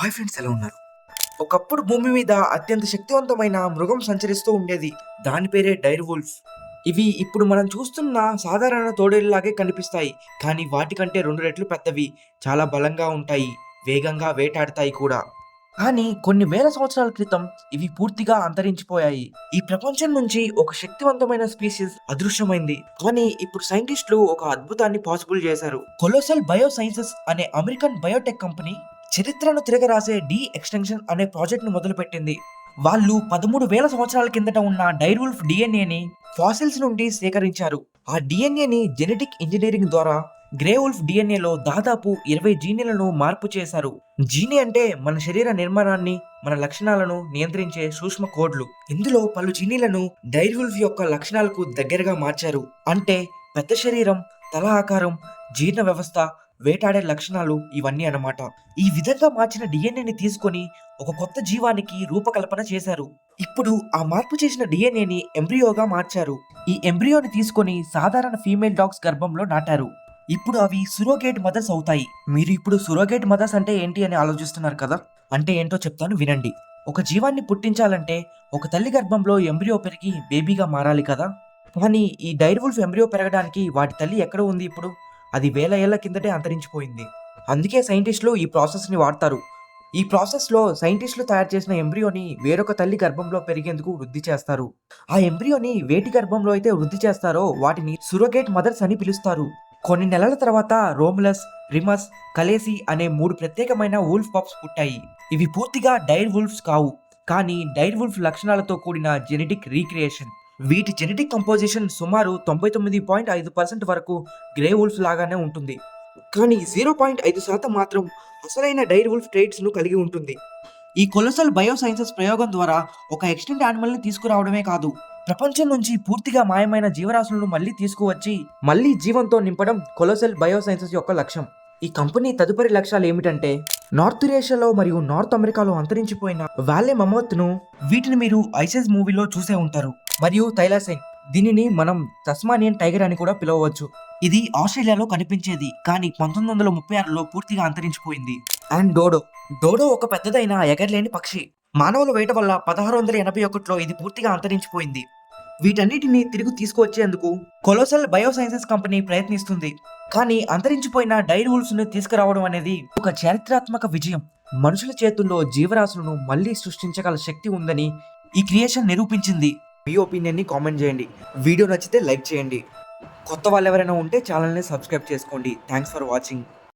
Hi friends ఎలా ఉన్నారు? ఒకప్పుడు భూమి మీద అత్యంత శక్తివంతమైన మృగం సంచరిస్తూ ఉండేది. దాని పేరే డైర్ వుల్ఫ్. ఇవి ఇప్పుడు మనం చూస్తున్న సాధారణ తోడేళ్ళలాగే కనిపిస్తాయి. కానీ వాటికంటే రెండు రెట్లు పెద్దవి చాలా బలంగా ఉంటాయి వేగంగా వేటాడతాయి కూడా. కానీ కొన్ని వేల సంవత్సరాల క్రితం ఇవి పూర్తిగా అంతరించిపోయాయి. ఈ ప్రపంచం నుంచి ఒక శక్తివంతమైన స్పీసీస్ అదృశ్యమైంది. కానీ ఇప్పుడు సైంటిస్టులు ఒక అద్భుతాన్ని పాసిబుల్ చేశారు. కొలోసల్ బయో సైన్సెస్ అనే అమెరికన్ బయోటెక్ కంపెనీ చరిత్రను తిరగరాసే డి ఎక్స్టెన్షన్ అనే ప్రాజెక్ట్ను మొదలుపెట్టింది. వాళ్ళు పదమూడు వేల సంవత్సరాల కిందట ఉన్న డైర్వుల్ఫ్ డిఎన్ఏని ఫాసిల్స్ నుండి సేకరించారు. ఆ డిఎన్ఏని జెనెటిక్ ఇంజనీరింగ్ ద్వారా గ్రేవుల్ఫ్ డిఎన్ఏలో దాదాపు ఇరవై జీనీలను మార్పు చేశారు. జీని అంటే మన శరీర నిర్మాణాన్ని మన లక్షణాలను నియంత్రించే సూక్ష్మ కోడ్లు. ఇందులో పలు జీనీలను డైర్వుల్ఫ్ యొక్క లక్షణాలకు దగ్గరగా మార్చారు. అంటే పెద్ద శరీరం తల ఆకారం జీర్ణ వ్యవస్థ వేటాడే లక్షణాలు ఇవన్నీ అన్నమాట. ఈ విధంగా మార్చిన డిఎన్ఏని తీసుకొని ఒక కొత్త జీవానికి రూపకల్పన చేశారు. ఇప్పుడు ఆ మార్పు చేసిన డిఎన్ఏని ఎంబ్రియోగా మార్చారు. ఈ ఎంబ్రియోని తీసుకొని సాధారణ ఫీమేల్ డాగ్స్ గర్భంలో నాటారు. ఇప్పుడు అవి సురోగేట్ మదర్స్ అవుతాయి. మీరు ఇప్పుడు సురోగేట్ మదర్స్ అంటే ఏంటి అని ఆలోచిస్తున్నారు కదా? అంటే ఏంటో చెప్తాను వినండి. ఒక జీవాన్ని పుట్టించాలంటే ఒక తల్లి గర్భంలో ఎంబ్రియో పెరిగి బేబీగా మారాలి కదా? కానీ ఈ డైర్వుల్ఫ్ ఎంబ్రియో పెరగడానికి వాటి తల్లి ఎక్కడ ఉంది ఇప్పుడు? అది వేల ఏళ్ళ కిందటే అంతరించిపోయింది. అందుకే సైంటిస్టులు ఈ ప్రాసెస్ని వాడతారు. ఈ ప్రాసెస్లో సైంటిస్టులు తయారు చేసిన ఎంబ్రియోని వేరొక తల్లి గర్భంలో పెరిగేందుకు వృద్ధి చేస్తారు. ఆ ఎంబ్రియోని వేటి గర్భంలో అయితే వృద్ధి చేస్తారో వాటిని సురోగేట్ మదర్స్ అని పిలుస్తారు. కొన్ని నెలల తర్వాత రోమ్లస్ రిమస్ కలేసి అనే మూడు ప్రత్యేకమైన వుల్ఫ్ పప్స్ పుట్టాయి. ఇవి పూర్తిగా డైర్ వుల్ఫ్స్ కావు. కానీ డైర్ వుల్ఫ్ లక్షణాలతో కూడిన జెనెటిక్ రీక్రియేషన్. వీటి జెనెటిక్ కంపోజిషన్ సుమారు తొంభై తొమ్మిది పాయింట్ ఐదు పర్సెంట్ వరకు గ్రే వుల్ఫ్ లాగానే ఉంటుంది. కానీ జీరో పాయింట్ ఐదు శాతం మాత్రం అసలైన డైర్ వుల్ఫ్ ట్రేట్స్ను కలిగి ఉంటుంది. ఈ కొలసల్ బయోసైన్సెస్ ప్రయోగం ద్వారా ఒక ఎక్స్టెంట్ యానిమల్ని తీసుకురావడమే కాదు ప్రపంచం నుంచి పూర్తిగా మాయమైన జీవరాశులను మళ్ళీ తీసుకువచ్చి మళ్ళీ జీవంతో నింపడం కొలసల్ బయోసైన్సెస్ యొక్క లక్ష్యం. ఈ కంపెనీ తదుపరి లక్ష్యాలు ఏమిటంటే నార్త్ ఏషియాలో మరియు నార్త్ అమెరికాలో అంతరించిపోయిన వ్యాలే మమోత్ను వీటిని మీరు ఐసెస్ మూవీలో చూసే ఉంటారు. మరియు థైలాసైన్ దీనిని మనం తస్మానియన్ టైగర్ అని కూడా పిలవవచ్చు. ఇది ఆస్ట్రేలియాలో కనిపించేది కానీ పంతొమ్మిది వందల ముప్పై ఆరులో పూర్తిగా అంతరించిపోయింది. And Dodo. డోడో ఒక పెద్దదైన ఎగరలేని పక్షి. మానవుల వేట వల్ల పదహారు వందల ఎనభై ఒకటిలో ఇది పూర్తిగా అంతరించిపోయింది. వీటన్నిటిని తిరిగి తీసుకువచ్చేందుకు కొలోసల్ బయోసైన్సెస్ కంపెనీ ప్రయత్నిస్తుంది. కానీ అంతరించిపోయిన డైర్ వుల్ఫ్స్ను తీసుకురావడం అనేది ఒక చారిత్రాత్మక విజయం. మనుషుల చేతుల్లో జీవరాశులను మళ్ళీ సృష్టించగల శక్తి ఉందని ఈ క్రియేషన్ నిరూపించింది. మీ ఒపీనియన్ని కామెంట్ చేయండి. వీడియో నచ్చితే లైక్ చేయండి. కొత్త వాళ్ళు ఎవరైనా ఉంటే ఛానల్ని సబ్స్క్రైబ్ చేసుకోండి. Thanks for watching.